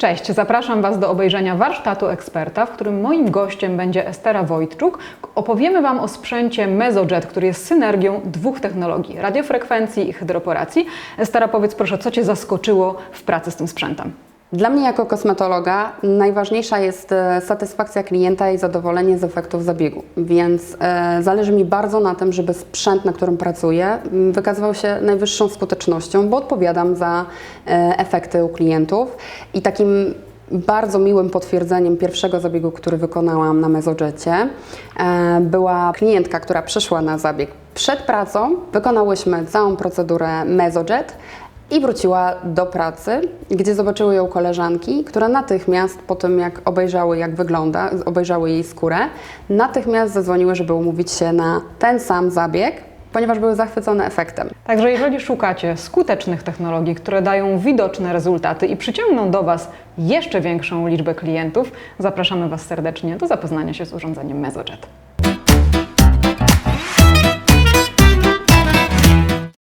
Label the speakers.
Speaker 1: Cześć, zapraszam Was do obejrzenia warsztatu eksperta, w którym moim gościem będzie Estera Wojtczuk. Opowiemy Wam o sprzęcie MesoJet, który jest synergią dwóch technologii radiofrekwencji i hydroporacji. Estera, powiedz proszę, co Cię zaskoczyło w pracy z tym sprzętem?
Speaker 2: Dla mnie jako kosmetologa najważniejsza jest e, satysfakcja klienta i zadowolenie z efektów zabiegu, więc e, zależy mi bardzo na tym, żeby sprzęt, na którym pracuję, wykazywał się najwyższą skutecznością, bo odpowiadam za e, efekty u klientów i takim bardzo miłym potwierdzeniem pierwszego zabiegu, który wykonałam na Mesojetie, e, była klientka, która przyszła na zabieg przed pracą. Wykonałyśmy całą procedurę Mesojet i wróciła do pracy, gdzie zobaczyły ją koleżanki, które natychmiast po tym, jak obejrzały, jak wygląda, obejrzały jej skórę, natychmiast zadzwoniły, żeby umówić się na ten sam zabieg, ponieważ były zachwycone efektem.
Speaker 1: Także jeżeli szukacie skutecznych technologii, które dają widoczne rezultaty i przyciągną do Was jeszcze większą liczbę klientów, zapraszamy Was serdecznie do zapoznania się z urządzeniem MesoJet.